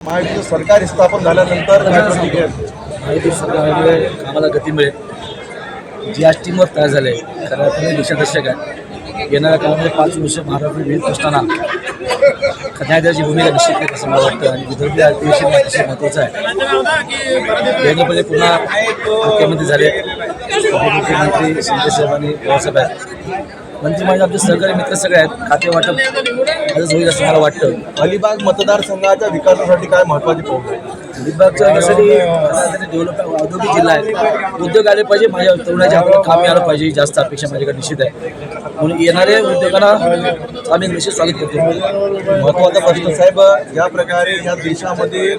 महायुतीचं सरकार स्थापन झाल्यानंतर काय प्रतिक्रिया आहेत? माहिती सरकारमुळे म्हणजे कामाला गती मिळेल. जी आज टीमवर तयार झाले खऱ्या अर्थाने दिशादर्शक आहे. येणाऱ्या काळामध्ये पाच वर्ष महाराष्ट्र विविध प्रश्नांना न्यायालयाची भूमिका निश्चित आहे असं मला वाटतं. आणि विदर्भी अधिवेशन अतिशय महत्त्वाचं आहे. देवेंद्रपणे पुन्हा मुख्यमंत्री झाले. उपमुख्यमंत्री संजय साहेब आणि पवारसाहेब आहेत. मंत्री माझे आमचे सहकारी मित्र सगळे आहेत खाते वाटप आजच होईल असं मला वाटतं. अलिबाग मतदारसंघाच्या विकासासाठी काय महत्त्वाचे पाऊल आहे? अलिबागच्या यासाठी डेव्हलप औद्योगिक जिल्हा आहे. उद्योग आले पाहिजे माझ्या तरुणाच्या हाताला काम मिळालं पाहिजे जास्त अपेक्षा माझ्याकडे निश्चित आहे. म्हणून येणाऱ्या उद्योगांना आम्ही निश्चित स्वागत करतो. महत्त्वाचा प्रश्न साहेब ज्या प्रकारे या देशामध्ये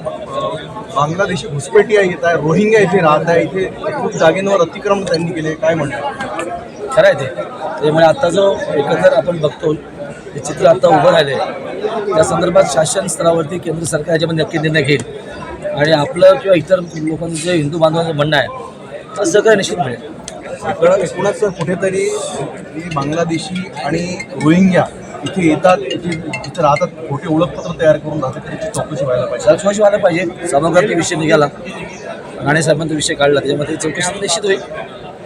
बांगलादेशी घुसपेटी येत आहे रोहिंग्या इथे राहत आहे इथे खूप जागेंवर अतिक्रमण त्यांनी केले काय म्हणतात? खरं आहे ते. त्यामुळे आता जो एकंदर आपण बघतो हे चित्र आता उभं राहिले त्या संदर्भात शासन स्तरावरती केंद्र सरकार याच्यामध्ये नक्की निर्णय घेईल. आणि आपलं किंवा इतर लोकांचं जे हिंदू बांधवांचं म्हणणं आहे तर सहकार्य निश्चित मिळेल. इकडं एकूणच कुठेतरी बांगलादेशी आणि रोहिंग्या इथे येतात इथे इथे राहतात खोटे ओळखपत्र तयार करून राहतात त्याची चौकशी व्हायला पाहिजे. सरस्वशी व्हायला पाहिजे. समग्र विषय निघाला. राणे साहेबांचा विषय काढला. त्याच्यामध्ये चौकशी निश्चित होईल.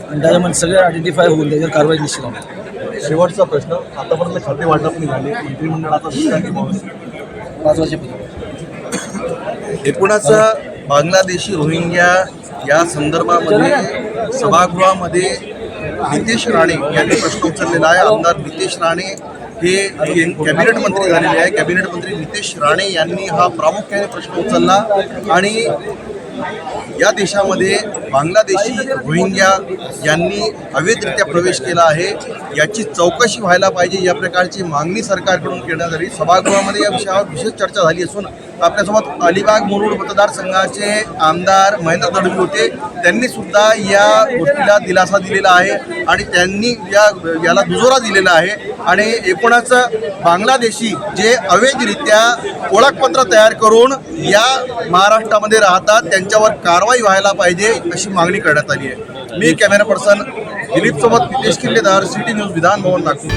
आणि त्याच्यामध्ये सगळे आयडेंटिफाय होऊन त्याच्यावर कारवाई निश्चित होणार. शेवटचा प्रश्न आतापर्यंत खाते वाटप नाही झाले मंत्रिमंडळाचा दुसरा टीम पाच वर्षापूर्वी. एकूणच बांगलादेशी रोहिंग्या या संदर्भामध्ये सभागृहामध्ये नितेश राणे यांनी प्रश्न उचललेला आहे. आमदार नितेश राणे हे कॅबिनेट मंत्री झालेले आहे. कॅबिनेट मंत्री नितेश राणे यांनी हा प्रामुख्याने प्रश्न उचलला आणि या देशामध्ये बांगलादेशी रोहिंग्या यांनी अवैधरित्या प्रवेश केला आहे. याची चौकशी व्हायला पाहिजे. या प्रकारची मागणी सरकारकडून करण्यात आली सभागृहामध्ये या विषयावर विशेष चर्चा झाली असून आपल्यासोबत अलिबाग मुरुड मतदारसंघाचे आमदार महेंद्र दळवी होते. त्यांनी सुद्धा या गोष्टीला दिलासा दिलेला आहे आणि त्यांनी या याला दुजोरा दिलेला आहे. आणि एकूणच बांगलादेशी जे अवैधरित्या ओळखपत्र तयार करून या महाराष्ट्रामध्ये राहतात त्यांच्यावर कारवाई व्हायला पाहिजे अशी मागणी करण्यात आली आहे. मी कॅमेरा पर्सन दिलीप सोबत नितेश किल्लेदार सिटी न्यूज विधान भवन नागपूर.